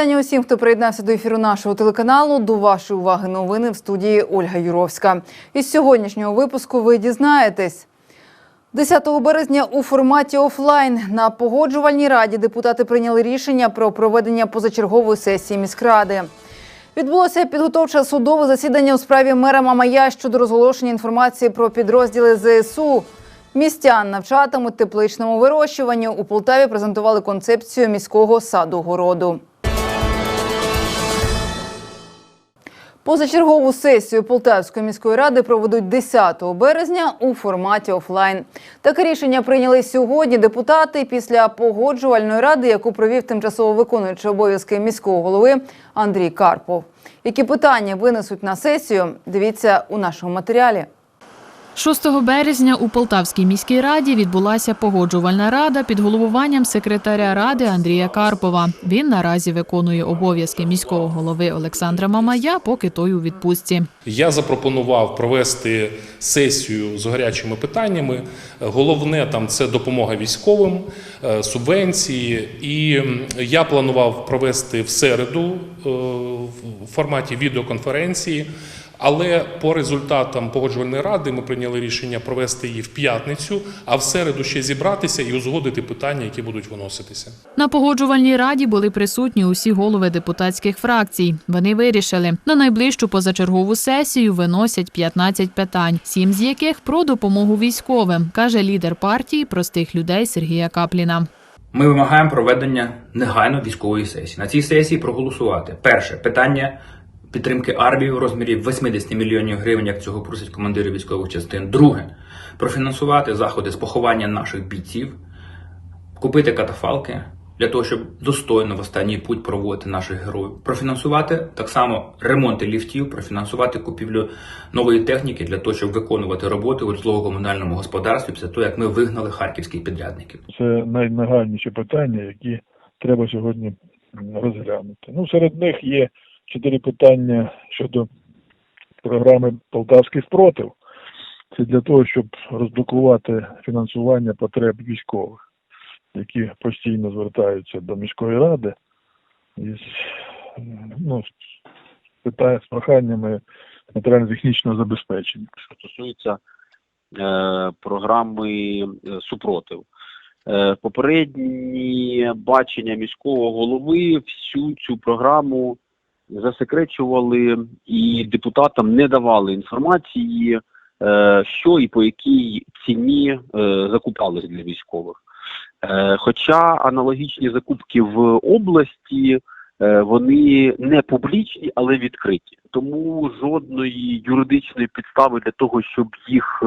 Вітання усім, хто приєднався до ефіру нашого телеканалу. До вашої уваги новини в студії Ольга Юровська. Із сьогоднішнього випуску ви дізнаєтесь. 10 березня у форматі офлайн на погоджувальній раді депутати прийняли рішення про проведення позачергової сесії міськради. Відбулося підготовче судове засідання у справі мера Мамая щодо розголошення інформації про підрозділи ЗСУ. Містян навчатимуть тепличному вирощуванню. У Полтаві презентували концепцію міського саду городу. Позачергову сесію Полтавської міської ради проведуть 10 березня у форматі офлайн. Таке рішення прийняли сьогодні депутати після погоджувальної ради, яку провів тимчасово виконуючий обов'язки міського голови Андрій Карпов. Які питання винесуть на сесію? Дивіться у нашому матеріалі. 6 березня у Полтавській міській раді відбулася погоджувальна рада під головуванням секретаря ради Андрія Карпова. Він наразі виконує обов'язки міського голови Олександра Мамая, поки той у відпустці. Я запропонував провести сесію з гарячими питаннями. Головне там це допомога військовим, е, субвенції. І я планував провести в середу е, в форматі відеоконференції. Але по результатам погоджувальної ради ми прийняли рішення провести її в п'ятницю, а в середу ще зібратися і узгодити питання, які будуть виноситися. На погоджувальній раді були присутні усі голови депутатських фракцій. Вони вирішили, на найближчу позачергову сесію виносять 15 питань, сім з яких про допомогу військовим, каже лідер партії простих людей Сергія Капліна. Ми вимагаємо проведення негайно військової сесії. На цій сесії проголосувати. Перше питання підтримки армії в розмірі 80 мільйонів гривень, як цього просять командири військових частин. Друге профінансувати заходи з поховання наших бійців, купити катафалки для того, щоб достойно в останній путь проводити наших героїв. Профінансувати так само ремонти ліфтів, профінансувати купівлю нової техніки для того, щоб виконувати роботи у житлово-комунальному господарстві після того, як ми вигнали харківських підрядників. Це найнагальніші питання, які треба сьогодні розглянути. Ну, серед них є чотири питання щодо програми Полтавський спротив. Це для того, щоб розблокувати фінансування потреб військових, які постійно звертаються до міської ради із ну, з проханнями матеріально-технічного забезпечення. що стосується е, програми е, супротив. Е, попередні бачення міського голови всю цю програму засекречували і депутатам не давали інформації, е, що і по якій ціні е, закупались для військових. Е, хоча аналогічні закупки в області вони не публічні, але відкриті. Тому жодної юридичної підстави для того, щоб їх,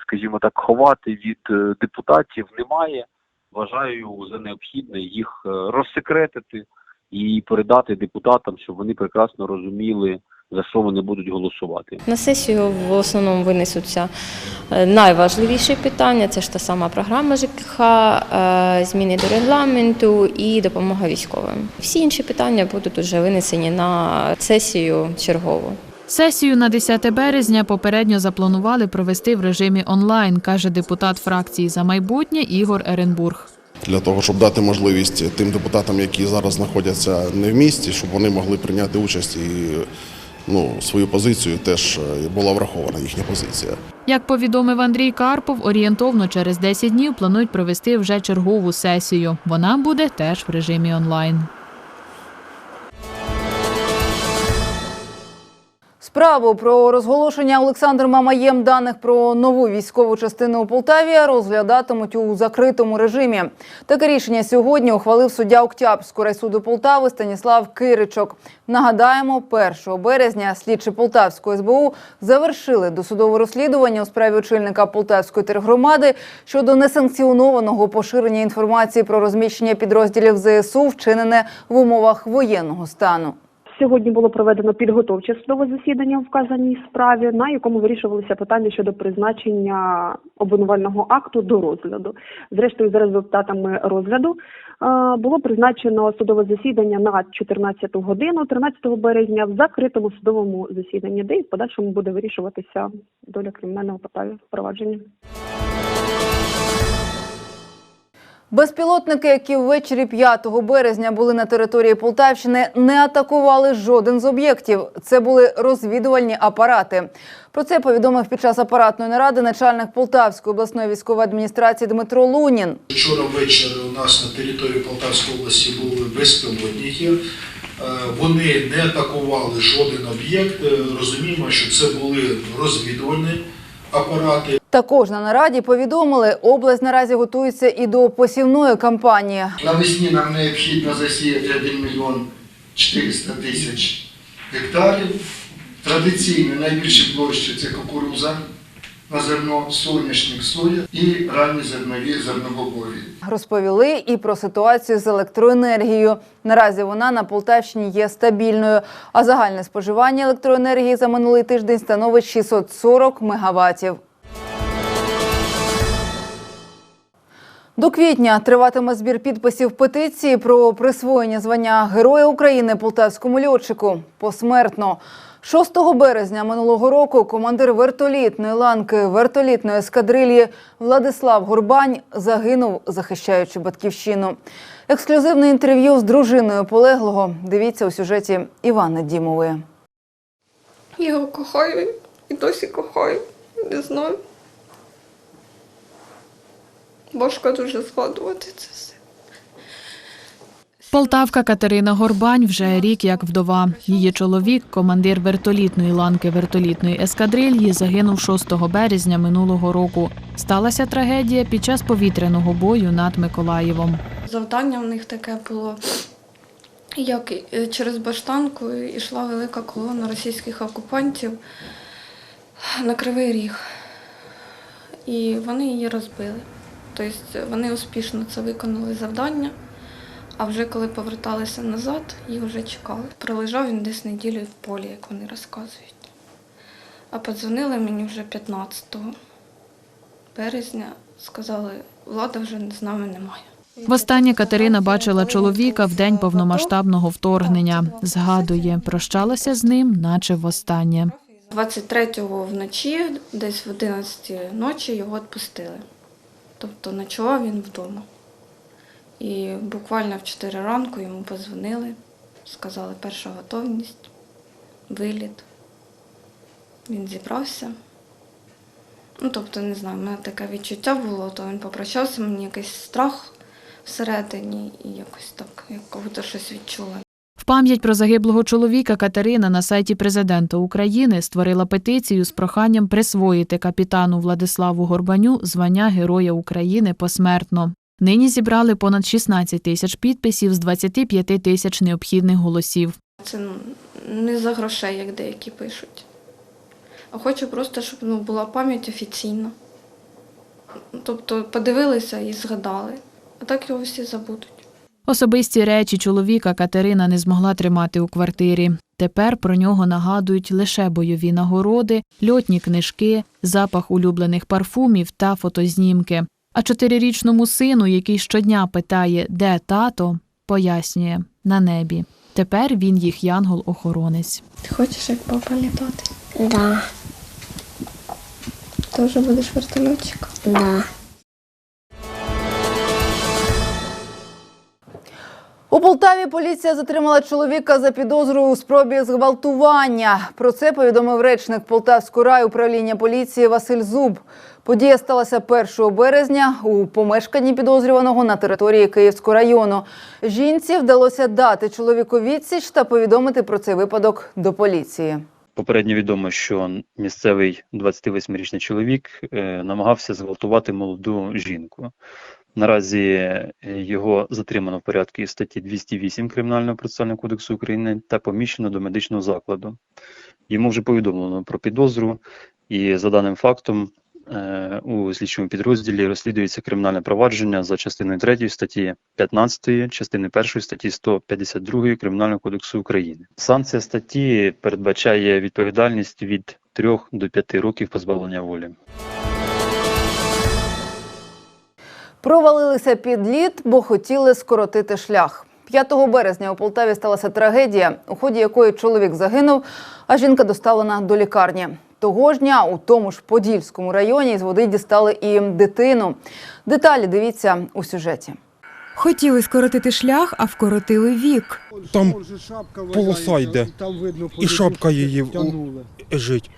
скажімо так, ховати від депутатів, немає. Вважаю за необхідне їх розсекретити і передати депутатам, щоб вони прекрасно розуміли, за що вони будуть голосувати. На сесію в основному винесуться е, найважливіші питання. Це ж та сама програма ЖКХ, е, зміни до регламенту і допомога військовим. Всі інші питання будуть уже винесені на сесію чергову. Сесію на 10 березня попередньо запланували провести в режимі онлайн, каже депутат фракції за майбутнє Ігор Еренбург. Для того, щоб дати можливість тим депутатам, які зараз знаходяться не в місті, щоб вони могли прийняти участь і ну, свою позицію теж е, була врахована їхня позиція. Як повідомив Андрій Карпов, орієнтовно через 10 днів планують провести вже чергову сесію. Вона буде теж в режимі онлайн. Справу про розголошення Олександром Мамаєм даних про нову військову частину у Полтаві розглядатимуть у закритому режимі. Таке рішення сьогодні ухвалив суддя Октябрського райсуду Полтави Станіслав Киричок. Нагадаємо, 1 березня слідчі Полтавської СБУ завершили досудове розслідування у справі очільника Полтавської тергромади щодо несанкціонованого поширення інформації про розміщення підрозділів ЗСУ, вчинене в умовах воєнного стану. Сьогодні було проведено підготовче судове засідання у вказаній справі, на якому вирішувалися питання щодо призначення обвинувального акту до розгляду. Зрештою, за результатами розгляду е, було призначено судове засідання на 14 годину 13 березня в закритому судовому засіданні, де і в подальшому буде вирішуватися доля кримінального провадження. Безпілотники, які ввечері 5 березня були на території Полтавщини, не атакували жоден з об'єктів. Це були розвідувальні апарати. Про це повідомив під час апаратної наради начальник Полтавської обласної військової адміністрації Дмитро Лунін. Вчора ввечері у нас на території Полтавської області були безпілотники. Е, Вони не атакували жоден об'єкт. Е, Розуміємо, що це були розвідувальні апарати. Також на нараді повідомили, область наразі готується і до посівної кампанії. Навесні нам необхідно засіяти 1 мільйон 400 тисяч гектарів. Традиційно найбільші площі це кукуруза на зерно, соняшник, соя і ранні зернові зернобобові. Розповіли і про ситуацію з електроенергією. Наразі вона на Полтавщині є стабільною, а загальне споживання електроенергії за минулий тиждень становить 640 мегаваттів. До квітня триватиме збір підписів петиції про присвоєння звання Героя України полтавському льотчику посмертно. 6 березня минулого року командир вертолітної ланки вертолітної ескадрилії Владислав Горбань загинув, захищаючи батьківщину. Ексклюзивне інтерв'ю з дружиною полеглого дивіться у сюжеті Івани Дімової. Я його кохаю і досі кохаю. Не знаю. Важко дуже згадувати це все. Полтавка Катерина Горбань вже рік як вдова. Її чоловік, командир вертолітної ланки вертолітної ескадрильї, загинув 6 березня минулого року. Сталася трагедія під час повітряного бою над Миколаєвом. Завдання в них таке було. Як е, через Баштанку йшла велика колона російських окупантів на Кривий Ріг. І вони її розбили. Тобто вони успішно це виконали завдання, а вже коли поверталися назад, їх вже чекали. Пролежав він десь неділю в полі, як вони розказують. А подзвонили мені вже 15 березня, сказали, влада вже з нами немає. Востаннє Катерина бачила чоловіка в день повномасштабного вторгнення. Згадує, прощалася з ним, наче востаннє. 23-го вночі, десь в 11 ночі його відпустили. Тобто ночував він вдома. І буквально в 4 ранку йому позвонили, сказали перша готовність, виліт. Він зібрався. Ну, тобто, не знаю, в мене таке відчуття було, то він попрощався, мені якийсь страх всередині і якось так, як будто щось відчула. В пам'ять про загиблого чоловіка Катерина на сайті президента України створила петицію з проханням присвоїти капітану Владиславу Горбаню звання Героя України посмертно. Нині зібрали понад 16 тисяч підписів з 25 тисяч необхідних голосів. Це не за грошей, як деякі пишуть. А хочу просто, щоб ну, була пам'ять офіційна. Тобто подивилися і згадали. А так його всі забудуть. Особисті речі чоловіка Катерина не змогла тримати у квартирі. Тепер про нього нагадують лише бойові нагороди, льотні книжки, запах улюблених парфумів та фотознімки. А чотирирічному сину, який щодня питає, де тато, пояснює на небі. Тепер він їх янгол-охоронець. Ти хочеш як папа літати? Да, Теж будеш вертольотчиком? да. У Полтаві поліція затримала чоловіка за підозрою у спробі зґвалтування. Про це повідомив речник Полтавського райуправління поліції Василь Зуб. Подія сталася 1 березня у помешканні підозрюваного на території Київського району. Жінці вдалося дати чоловіку відсіч та повідомити про цей випадок до поліції. Попередньо відомо, що місцевий 28-річний чоловік е, намагався зґвалтувати молоду жінку. Наразі е, його затримано в порядку із статті 208 Кримінального процесуального кодексу України та поміщено до медичного закладу. Йому вже повідомлено про підозру, і за даним фактом е, у слідчому підрозділі розслідується кримінальне провадження за частиною 3 статті 15, частини 1 статті 152 Кримінального кодексу України. Санкція статті передбачає відповідальність від 3 до 5 років позбавлення волі. Провалилися під лід, бо хотіли скоротити шлях. 5 березня у Полтаві сталася трагедія, у ході якої чоловік загинув, а жінка доставлена до лікарні. Того ж дня у тому ж Подільському районі з води дістали і дитину. Деталі дивіться у сюжеті. Хотіли скоротити шлях, а вкоротили вік. Там полоса йде, і шапка її жить.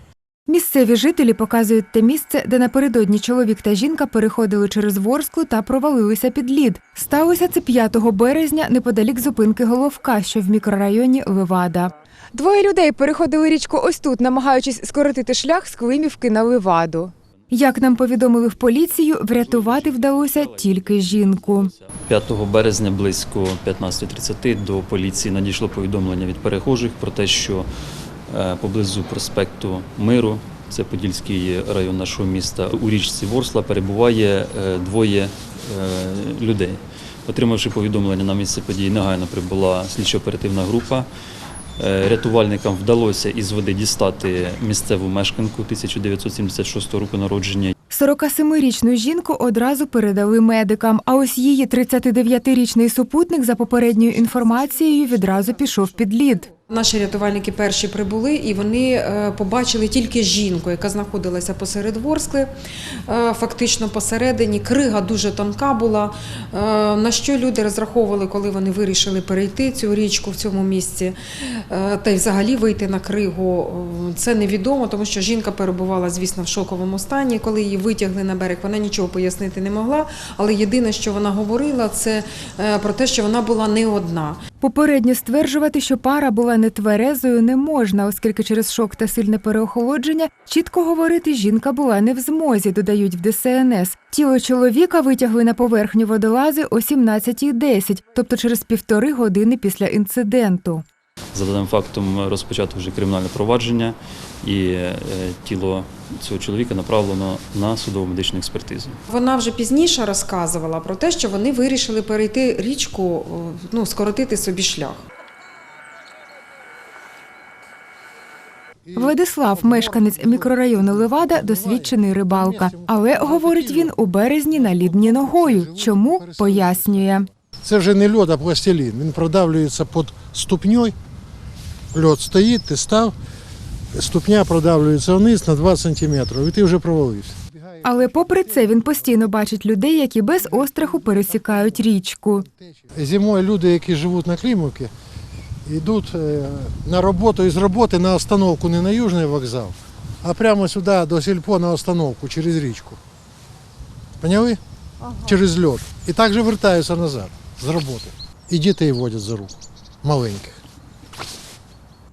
Місцеві жителі показують те місце, де напередодні чоловік та жінка переходили через Ворсклу та провалилися під лід. Сталося це 5 березня неподалік зупинки Головка, що в мікрорайоні Левада. Двоє людей переходили річку ось тут, намагаючись скоротити шлях з Климівки на Леваду. Як нам повідомили в поліцію, врятувати вдалося тільки жінку. 5 березня близько 15.30 до поліції надійшло повідомлення від перехожих про те, що поблизу проспекту Миру, це Подільський район нашого міста, у річці Ворсла перебуває е, двоє е, людей. Отримавши повідомлення на місце події, негайно прибула слідчо-оперативна група. Е, Рятувальникам вдалося із води дістати місцеву мешканку 1976 року народження. 47-річну жінку одразу передали медикам, а ось її 39-річний супутник, за попередньою інформацією, відразу пішов під лід. Наші рятувальники перші прибули, і вони е, побачили тільки жінку, яка знаходилася посеред Ворскли, е, фактично посередині. Крига дуже тонка була. Е, На що люди розраховували, коли вони вирішили перейти цю річку в цьому місці, та й взагалі вийти на кригу, це невідомо, тому що жінка перебувала, звісно, в шоковому стані. Коли її витягли на берег, вона нічого пояснити не могла. Але єдине, що вона говорила, це про те, що вона була не одна. Попередньо стверджувати, що пара була нетверезою, не можна, оскільки через шок та сильне переохолодження чітко говорити жінка була не в змозі, додають в ДСНС. Тіло чоловіка витягли на поверхню водолази о 17.10, тобто через півтори години після інциденту. За даним фактом розпочато вже кримінальне провадження, і е, тіло цього чоловіка направлено на судово медичну експертизу. Вона вже пізніше розказувала про те, що вони вирішили перейти річку, ну скоротити собі шлях. Владислав, мешканець мікрорайону Левада, досвідчений рибалка. Але, говорить він, у березні на лід ні ногою. Чому? Пояснює. Це вже не льод, а пластилін. Він продавлюється під ступньою. Льод стоїть, ти став, ступня продавлюється вниз на 2 см, і ти вже провалився. Але попри це він постійно бачить людей, які без остраху пересікають річку. Зимою люди, які живуть на Клімовці, йдуть е, на роботу із роботи на остановку не на Южний вокзал, а прямо сюди до сільпо на остановку через річку. Поняли? Через льод. І так же вертаються назад з роботи. І дітей водять за руку маленьких.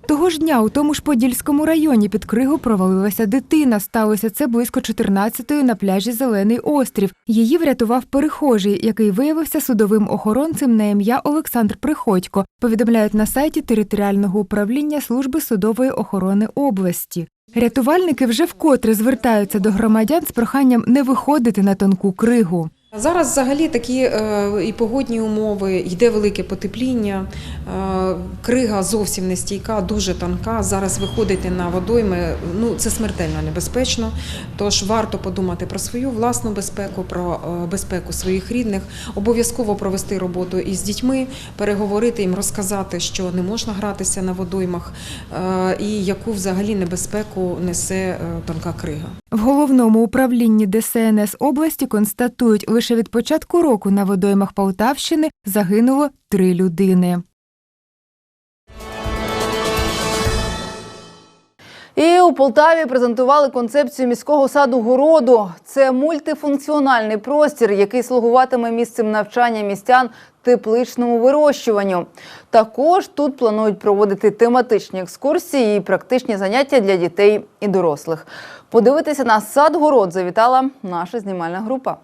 Того ж дня у тому ж Подільському районі під кригу провалилася дитина. Сталося це близько 14-ї на пляжі Зелений острів. Її врятував перехожий, який виявився судовим охоронцем на ім'я Олександр Приходько. Повідомляють на сайті територіального управління служби судової охорони області. Рятувальники вже вкотре звертаються до громадян з проханням не виходити на тонку кригу. Зараз взагалі такі е, і погодні умови, йде велике потепління, е, крига зовсім не стійка, дуже тонка. Зараз виходити на водойми ну це смертельно небезпечно. Тож варто подумати про свою власну безпеку, про е, безпеку своїх рідних, обов'язково провести роботу із дітьми, переговорити їм, розказати, що не можна гратися на водоймах е, і яку взагалі небезпеку несе е, тонка крига. В головному управлінні ДСНС області констатують, лише від початку року на водоймах Полтавщини загинуло три людини. І у Полтаві презентували концепцію міського саду городу. Це мультифункціональний простір, який слугуватиме місцем навчання містян тепличному вирощуванню. Також тут планують проводити тематичні екскурсії і практичні заняття для дітей і дорослих. Подивитися на сад город завітала наша знімальна група.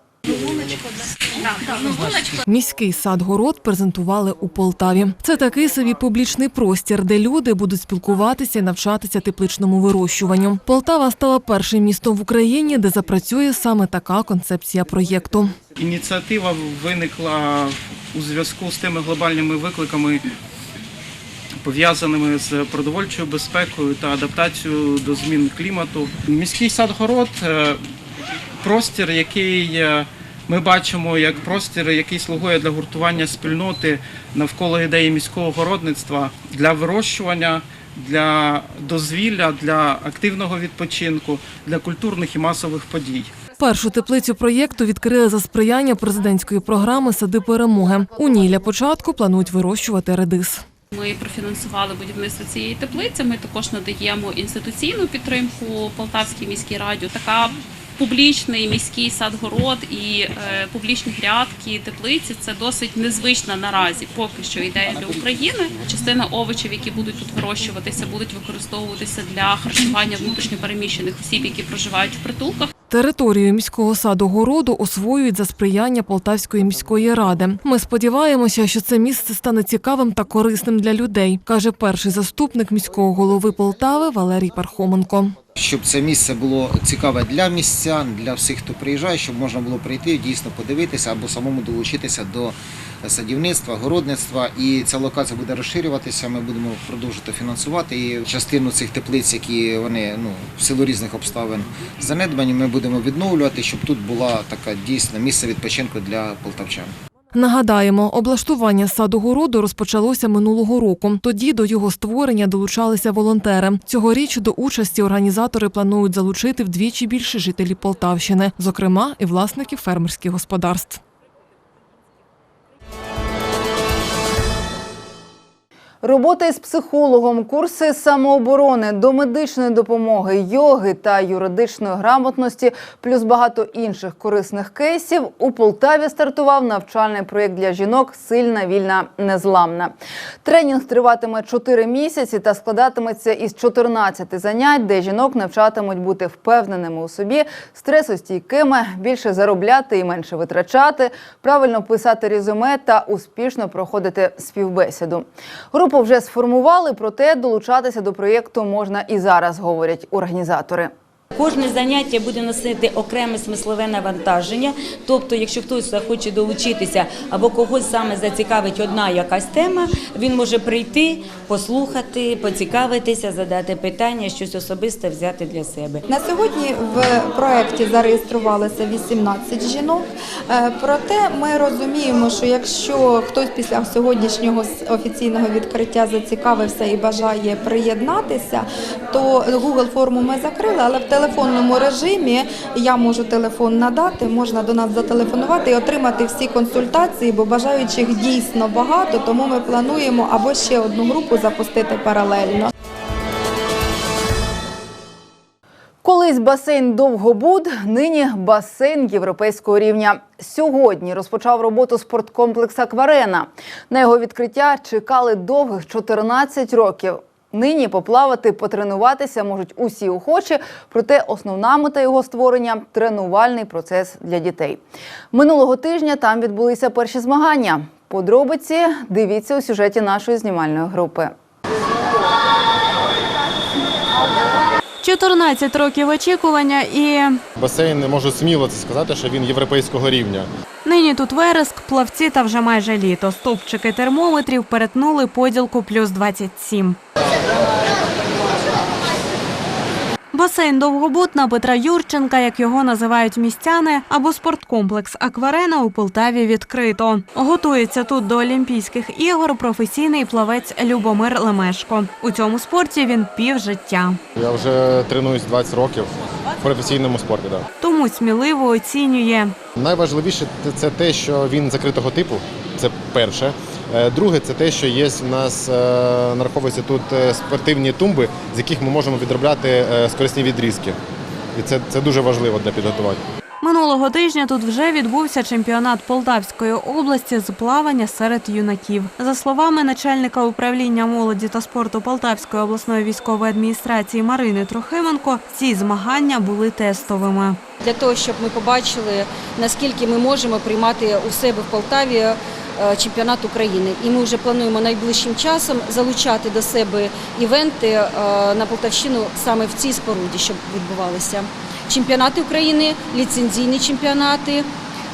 Міський сад-город презентували у Полтаві. Це такий собі публічний простір, де люди будуть спілкуватися і навчатися тепличному вирощуванню. Полтава стала першим містом в Україні, де запрацює саме така концепція проєкту. Ініціатива виникла у зв'язку з тими глобальними викликами, пов'язаними з продовольчою безпекою та адаптацією до змін клімату. Міський сад-город е, простір, який е, ми бачимо як простір, який слугує для гуртування спільноти навколо ідеї міського городництва для вирощування, для дозвілля, для активного відпочинку, для культурних і масових подій. Першу теплицю проєкту відкрили за сприяння президентської програми Сади перемоги. У ній для початку планують вирощувати редис. Ми профінансували будівництво цієї теплиці. Ми також надаємо інституційну підтримку Полтавській міській раді. Така публічний міський садгород і е, публічні грядки, теплиці це досить незвична наразі. Поки що ідея для України. Частина овочів, які будуть тут вирощуватися, будуть використовуватися для харчування внутрішньопереміщених осіб, які проживають в притулках. Територію міського саду городу освоюють за сприяння Полтавської міської ради. Ми сподіваємося, що це місце стане цікавим та корисним для людей, каже перший заступник міського голови Полтави Валерій Пархоменко. Щоб це місце було цікаве для містян, для всіх, хто приїжджає, щоб можна було прийти, дійсно подивитися або самому долучитися до садівництва, городництва. І ця локація буде розширюватися. Ми будемо продовжувати фінансувати. І частину цих теплиць, які вони ну в силу різних обставин занедбані, ми будемо відновлювати, щоб тут була така дійсна місце відпочинку для полтавчан. Нагадаємо, облаштування саду городу розпочалося минулого року. Тоді до його створення долучалися волонтери. Цьогоріч до участі організатори планують залучити вдвічі більше жителів Полтавщини, зокрема і власників фермерських господарств. Робота із психологом, курси самооборони, до медичної допомоги, йоги та юридичної грамотності, плюс багато інших корисних кейсів. У Полтаві стартував навчальний проєкт для жінок Сильна, вільна, незламна. Тренінг триватиме 4 місяці та складатиметься із 14 занять, де жінок навчатимуть бути впевненими у собі, стресостійкими, більше заробляти і менше витрачати, правильно писати резюме та успішно проходити співбесіду. Групу вже сформували, проте долучатися до проєкту можна і зараз, говорять організатори. Кожне заняття буде носити окреме смислове навантаження. Тобто, якщо хтось захоче долучитися або когось саме зацікавить одна якась тема, він може прийти, послухати, поцікавитися, задати питання, щось особисте взяти для себе. На сьогодні в проєкті зареєструвалося 18 жінок. Е, Проте ми розуміємо, що якщо хтось після сьогоднішнього офіційного відкриття зацікавився і бажає приєднатися, то Google форму ми закрили, але в телефонному режимі я можу телефон надати, можна до нас зателефонувати і отримати всі консультації, бо бажаючих дійсно багато, тому ми плануємо або ще одну групу запустити паралельно. Колись басейн Довгобуд, нині басейн європейського рівня. Сьогодні розпочав роботу спорткомплекс Акварена. На його відкриття чекали довгих 14 років. Нині поплавати, потренуватися можуть усі охочі, проте основна мета його створення тренувальний процес для дітей. Минулого тижня там відбулися перші змагання. Подробиці дивіться у сюжеті нашої знімальної групи. 14 років очікування і Басейн не можу сміло це сказати, що він європейського рівня. нині тут вереск, плавці та вже майже літо. Стовпчики термометрів перетнули поділку плюс 27. Басейн Довгобут на Петра Юрченка, як його називають містяни, або спорткомплекс Акварена у Полтаві відкрито. Готується тут до Олімпійських ігор професійний плавець Любомир Лемешко. У цьому спорті він півжиття. Я вже тренуюсь 20 років в професійному спорті. Да. Тому сміливо оцінює. Найважливіше це те, що він закритого типу. Це перше. Е, Друге, це те, що є в нас е, нараховуються тут е, спортивні тумби, з яких ми можемо відробляти скорисні відрізки. І це, це дуже важливо для підготування. Минулого тижня тут вже відбувся чемпіонат Полтавської області з плавання серед юнаків. За словами начальника управління молоді та спорту Полтавської обласної військової адміністрації Марини Трохименко, ці змагання були тестовими. для того, щоб ми побачили, наскільки ми можемо приймати у себе в Полтаві чемпіонат України. І ми вже плануємо найближчим часом залучати до себе івенти е, на Полтавщину саме в цій споруді, щоб відбувалися. Чемпіонати України, ліцензійні чемпіонати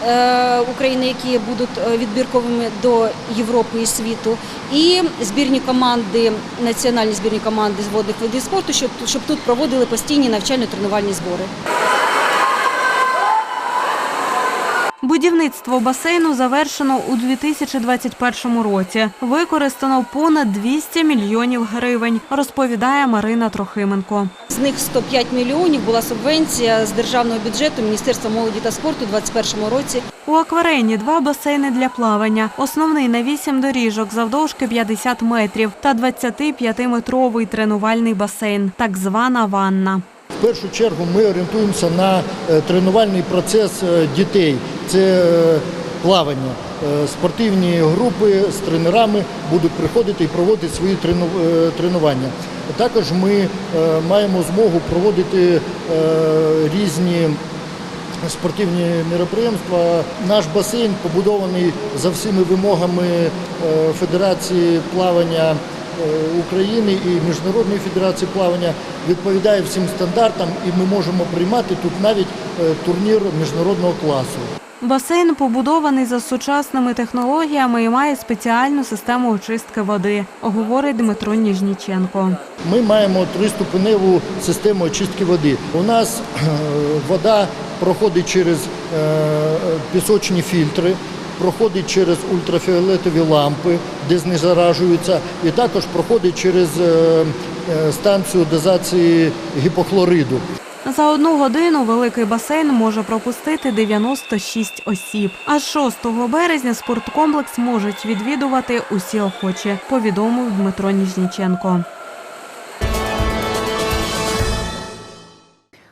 е, України, які будуть е, відбірковими до Європи і світу, і збірні команди, національні збірні команди з водних видів спорту, щоб, щоб тут проводили постійні навчально-тренувальні збори. Будівництво басейну завершено у 2021 році. Використано понад 200 мільйонів гривень, розповідає Марина Трохименко. З них 105 мільйонів була субвенція з державного бюджету Міністерства молоді та спорту у 2021 році. У акварені два басейни для плавання. Основний на 8 доріжок завдовжки 50 метрів та 25-метровий тренувальний басейн, так звана ванна. В першу чергу ми орієнтуємося на е, тренувальний процес е, дітей. Це е, плавання. Спортивні групи з тренерами будуть приходити і проводити свої трену- тренування. Також ми маємо змогу проводити різні спортивні мероприємства. Наш басейн побудований за всіми вимогами Федерації плавання України і Міжнародної федерації плавання відповідає всім стандартам, і ми можемо приймати тут навіть е, турнір міжнародного класу. Басейн побудований за сучасними технологіями і має спеціальну систему очистки води, говорить Дмитро Ніжніченко. Ми маємо триступеневу систему очистки води. У нас е, вода проходить через е, пісочні фільтри, проходить через ультрафіолетові лампи, де знезаражуються, і також проходить через е, е, станцію дозації гіпохлориду. За одну годину великий басейн може пропустити 96 осіб. А з 6 березня спорткомплекс можуть відвідувати усі охочі, повідомив Дмитро Ніжніченко.